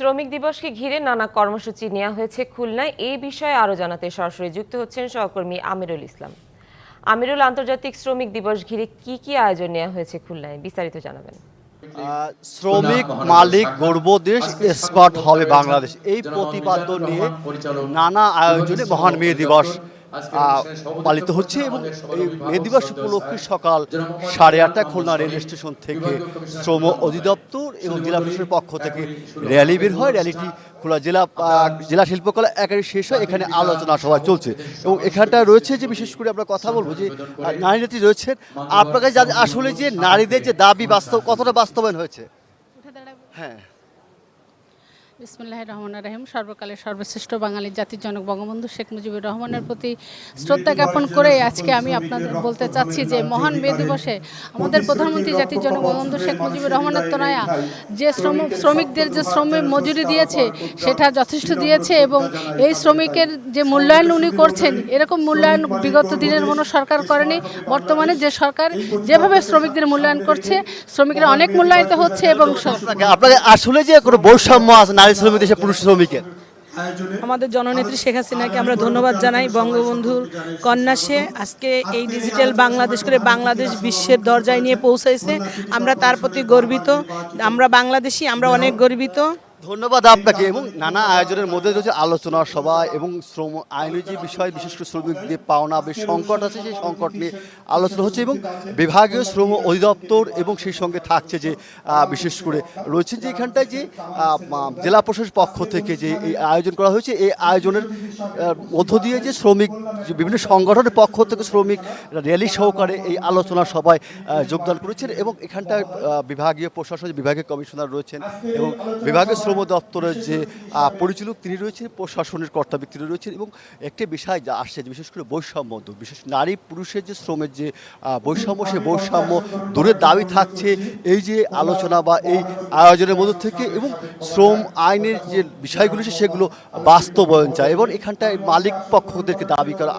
শ্রমিক দিবসকে ঘিরে নানা কর্মসূচি নেওয়া হয়েছে খুলনায়। এই বিষয়ে আরও জানাতে সরাসরি যুক্ত হচ্ছেন সহকর্মী আমিরুল ইসলাম। আমিরুল আন্তর্জাতিক শ্রমিক দিবস ঘিরে কি কি আয়োজন নেওয়া হয়েছে খুলনায়? বিস্তারিত জানাবেন। শ্রমিক মালিক গর্ব দেশ স্মার্ট হবে বাংলাদেশ। এই প্রতিপাদ্য নিয়ে নানা আয়োজনে মহান মে দিবস পালিত হচ্ছে এবং এই মে দিবস উপলক্ষে সকাল সাড়ে আটটা খুলনা রেল স্টেশন থেকে শ্রম অধিদপ্তর এবং জেলা প্রশাসনের পক্ষ থেকে র্যালি বের হয়। র্যালিটি খুলনা জেলা জেলা শিল্পকলা একাডেমি শেষ হয়। এখানে আলোচনা সভা চলছে। এবং এখানটা রয়েছে যে বিশেষ করে আমরা কথা বলব যে নারী নেত্রী রয়েছেন। আপনার কাছে আসলে যে নারীদের যে দাবি বাস্তব কতটা বাস্তবায়ন হয়েছে? হ্যাঁ। বিসমুল্লাহ রহমান রাহিম। সর্বকালের সর্বশ্রেষ্ঠ বাঙালি জাতির জনক বঙ্গবন্ধু শেখ মুজিবুর রহমানের প্রতি শ্রদ্ধা জ্ঞাপন করে আজকে আমি আপনাদের বলতে চাচ্ছি যে মহান মে দিবসে আমাদের প্রধানমন্ত্রী জাতির জনক বঙ্গবন্ধু শেখ মুজিবুর রহমানের তনয়া, যে শ্রম শ্রমিকদের যে শ্রমিক মজুরি দিয়েছে, সেটা যথেষ্ট দিয়েছে এবং এই শ্রমিকের যে মূল্যায়ন উনি করছেন, এরকম মূল্যায়ন বিগত দিনের কোনো সরকার করেনি। বর্তমানে যে সরকার যেভাবে শ্রমিকদের মূল্যায়ন করছে, শ্রমিকরা অনেক মূল্যায়িত হচ্ছে এবং আপনাকে আসলে যে কোনো বৈষম্য আছে, নারী শ্রমিক দেশে পুরুষ শ্রমিকের। আমাদের জননেত্রী শেখ হাসিনাকে আমরা ধন্যবাদ জানাই। বঙ্গবন্ধুর কন্যা সে আজকে এই ডিজিটাল বাংলাদেশ করে বাংলাদেশ বিশ্বের দরজায় নিয়ে পৌঁছাইছে। আমরা তার প্রতি গর্বিত। আমরা বাংলাদেশি, আমরা অনেক গর্বিত। ধন্যবাদ আপনাকে এবং নানা আয়োজনের মধ্যে রয়েছে আলোচনা সভা এবং শ্রম আইনের যে বিষয়, বিশেষ করে শ্রমিকদের পাওনা বেশ সংকট আছে, সেই সংকট নিয়ে আলোচনা হচ্ছে এবং বিভাগীয় শ্রম অধিদপ্তর এবং সেই সঙ্গে থাকছে যে বিশেষ করে রয়েছে যে এখানটায় যে জেলা প্রশাসনের পক্ষ থেকে যে এই আয়োজন করা হয়েছে, এই আয়োজনের মধ্য দিয়ে যে শ্রমিক বিভিন্ন সংগঠনের পক্ষ থেকে শ্রমিক র্যালি সহকারে এই আলোচনা সভায় যোগদান করেছেন এবং এখানটায় বিভাগীয় প্রশাসন বিভাগীয় কমিশনার রয়েছেন এবং বিভাগীয় শ্রম দপ্তরের যে পরিচালক তিনি রয়েছেন, প্রশাসনের কর্তা ব্যক্তিরা রয়েছেন এবং একটি বিষয় যা আসছে বিশেষ করে বৈষম্য বিশেষ নারী পুরুষের যে শ্রমের যে বৈষম্য, সেই বৈষম্য দূরের দাবি থাকছে এই যে আলোচনা বা এই আয়োজনের মধ্য থেকে এবং শ্রম আইনের যে বিষয়গুলো সেগুলো বাস্তবায়ন চায় এবং এখানটায় মালিক পক্ষদেরকে দাবি করা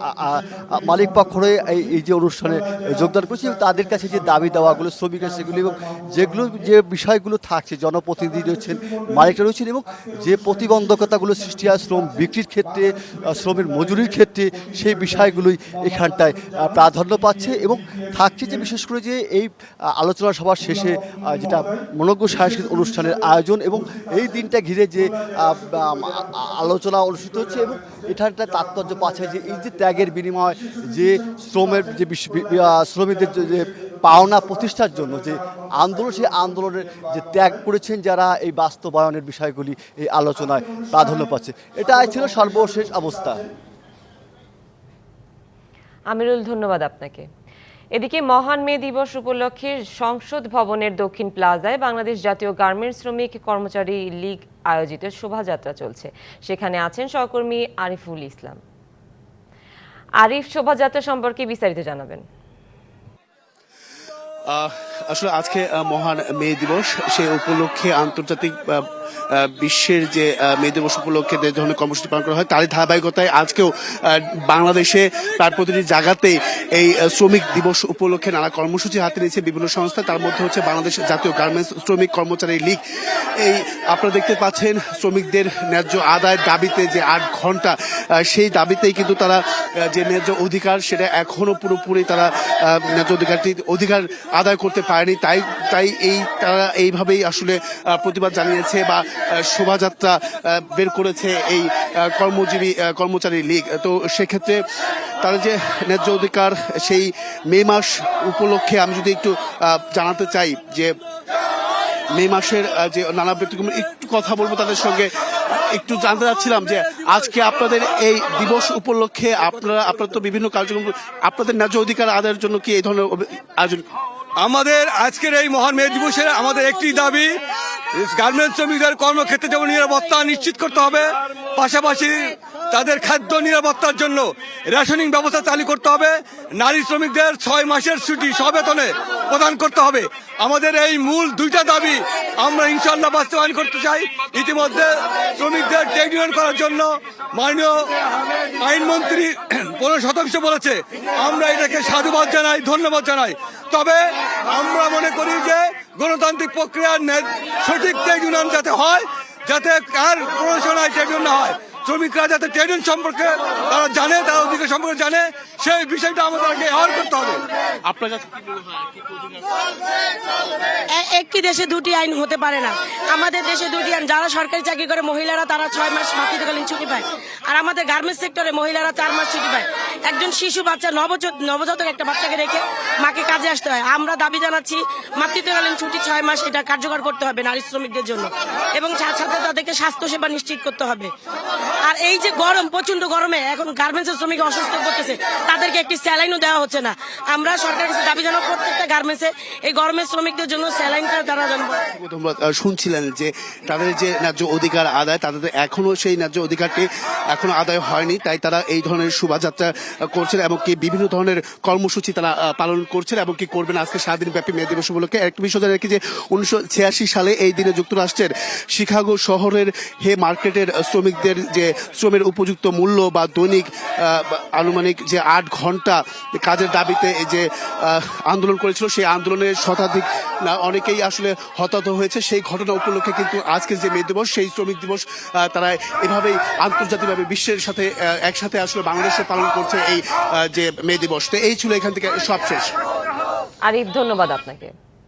মালিক পক্ষরে এই এই যে অনুষ্ঠানে যোগদান করছে তাদের কাছে যে দাবি দেওয়াগুলো, শ্রমিকের সেগুলি এবং যেগুলো, যে বিষয়গুলো থাকছে, জনপ্রতিনিধি রয়েছেন, মালিকরা রয়েছেন এবং যে প্রতিবন্ধকতাগুলো সৃষ্টি হয় শ্রম বিক্রির ক্ষেত্রে শ্রমের মজুরির ক্ষেত্রে, সেই বিষয়গুলোই এখানটায় প্রাধান্য পাচ্ছে এবং থাকছে যে বিশেষ করে যে এই আলোচনা সভার শেষে যেটা মনজ্ঞ সাংস্কৃতিক অনুষ্ঠানের আয়োজন এবং এই দিনটা ঘিরে যে আলোচনা অনুষ্ঠিত হচ্ছে এবং এখানটা তাৎপর্য পাচ্ছে যে এই যে ত্যাগের বিনিময়, যে শ্রমের যে শ্রমিকদের যে পাওনা প্রতিষ্ঠার জন্য যে আন্দোলন, সেই আন্দোলনের যে ত্যাগ করেছেন যারা এই বাস্তবায়নের বিষয়গুলি, এই আলোচনায় প্রাধান্য পাচ্ছে। এটা ছিল সর্বশেষ অবস্থা। আমিরুল, ধন্যবাদ আপনাকে। এদিকে মহান মে দিবস উপলক্ষে সংসদ ভবনের দক্ষিণ প্লাজায় বাংলাদেশ জাতীয় গার্মেন্টস শ্রমিক কর্মচারী লীগ আয়োজিত শোভাযাত্রা চলছে। সেখানে আছেন সহকর্মী আরিফুল ইসলাম। আরিফ, শোভাযাত্রা সম্পর্কে বিস্তারিত জানাবেন। Uh, আসলে আজকে মহান মে দিবস, সে উপলক্ষে আন্তর্জাতিক বিশ্বের যে মে দিবস উপলক্ষে যে ধরনের কর্মসূচি পালন করা হয়, তারই ধারাবাহিকতায় আজকেও বাংলাদেশে তার প্রতিটি জায়গাতেই এই শ্রমিক দিবস উপলক্ষে নানা কর্মসূচি হাতে নিয়েছে বিভিন্ন সংস্থা। তার মধ্যে হচ্ছে বাংলাদেশ জাতীয় গার্মেন্টস শ্রমিক কর্মচারী লীগ। এই, আপনারা দেখতে পাচ্ছেন, শ্রমিকদের ন্যায্য আদায়ের দাবিতে যে আট ঘণ্টা সেই দাবিতেই কিন্তু তারা যে ন্যায্য অধিকার, সেটা এখনও পুরোপুরি তারা ন্যায্য অধিকারটি, অধিকার আদায় করতে পারেনি, তাই তাই এই, তারা এইভাবেই আসলে প্রতিবাদ জানিয়েছে বা শোভাযাত্রা বের করেছে এই কর্মজীবী কর্মচারী লীগ। তো সেক্ষেত্রে তাদের যে ন্যায্য অধিকার, সেই মে মাস উপলক্ষে আমি যদি একটু জানাতে চাই যে মে মাসের যে নানা ব্যক্তিগণ একটু কথা বলব তাদের সঙ্গে। একটু জানতে চাচ্ছিলাম যে আজকে আপনাদের এই দিবস উপলক্ষে আপনারা আপনারা তো বিভিন্ন কার্যক্রম, আপনাদের ন্যায্য অধিকার আদায়ের জন্য কি এই ধরনের আয়োজন আমাদের আজকের এই মহান মে দিবসের আমাদের একটি দাবি, গার্মেন্টস শ্রমিকদের কর্মক্ষেত্রে যেমন নিরাপত্তা নিশ্চিত করতে হবে, পাশাপাশি তাদের খাদ্য নিরাপত্তার জন্য রেশনিং ব্যবস্থা চালু করতে হবে। নারী শ্রমিকদের ছয় মাসের ছুটি সবেতনে প্রদান করতে হবে। আমাদের এই মূল দুইটা দাবি আমরা ইনশাল্লাহ বাস্তবায়ন করতে চাই। ইতিমধ্যে শ্রমিকদের ট্রেড ইউনিয়ন করার জন্য মাননীয় আইনমন্ত্রী পনেরো শতাংশ বলেছে। আমরা এটাকে সাধুবাদ জানাই, ধন্যবাদ জানাই। তবে আমরা মনে করি যে গণতান্ত্রিক প্রক্রিয়ার সঠিক ট্রেড ইউনিয়ন যাতে হয়, যাতে আর প্ররোচনায় ট্রেড না হয়। শ্রমিকরা যাতে ট্রেড সম্পর্কে তারা জানে তারা অধিকার সম্পর্কে জানে সেই বিষয়টা আমাদেরকে অ্যাওয়ার করতে হবে। আপনার কাছে একটি দেশে দুটি আইন হতে পারে না। আমাদের দেশে দুটি আইন যারা সরকারি চাকরি করে মহিলারা তারা ছয় মাস মাতৃত্বকালীন ছুটি পায়। আর আমাদের গার্মেন্টস সেক্টরে মহিলারা চার মাস ছুটি পায়। একজন শিশু বাচ্চা নবজ- নবজাতক একটা বাচ্চাকে রেখে মাকে কাজে আসতে হয়। আমরা দাবি জানাচ্ছি মাতৃত্বকালীন ছুটি ছয় মাস এটা কার্যকর করতে হবে নারী শ্রমিকদের জন্য। এবং সাথে সাথে তাদেরকে স্বাস্থ্য সেবা নিশ্চিত করতে হবে। আর এই যে গরম প্রচণ্ড গরমে এখন গার্মেন্টসের শ্রমিক অসুস্থ করতেছে, তাদেরকে একটি স্যালাইনও দেওয়া হচ্ছে না। আমরা সরকারের কাছে দাবি জানাব প্রত্যেকটা গার্মেন্টসে এই গরমের শ্রমিকদের জন্য স্যালাইনটা তারা জানব তোমরা শুনছিলেন যে তাদের যে ন্যায্য অধিকার আদায়, তাদের এখনও সেই ন্যায্য অধিকারটি এখনও আদায় হয়নি, তাই তারা এই ধরনের শোভাযাত্রা করছেন এবং কি বিভিন্ন ধরনের কর্মসূচি তারা পালন করছেন এবং কি করবেন আজকে সারাদিন ব্যাপী মে দিবস উপলক্ষে। একটি বিষয় রাখি যে উনিশশো ছিয়াশি সালে এই দিনে যুক্তরাষ্ট্রের শিকাগো শহরের হে মার্কেটের শ্রমিকদের যে শ্রমের উপযুক্ত মূল্য বা দৈনিক আনুমানিক যে আট ঘণ্টা কাজের দাবিতে যে আন্দোলন করেছিল, সেই আন্দোলনের শতাধিক অনেকেই আসলে হতাহত হয়েছে। সেই ঘটনা উপলক্ষে কিন্তু আজকের যে মে দিবস, সেই শ্রমিক দিবস তারা এভাবেই আন্তর্জাতিকভাবে বিশ্বের সাথে একসাথে আসলে বাংলাদেশে পালন করছে এই যে মে দিবস। তো এই ছিল এখান থেকে সব শেষ আরিফ, ধন্যবাদ আপনাকে।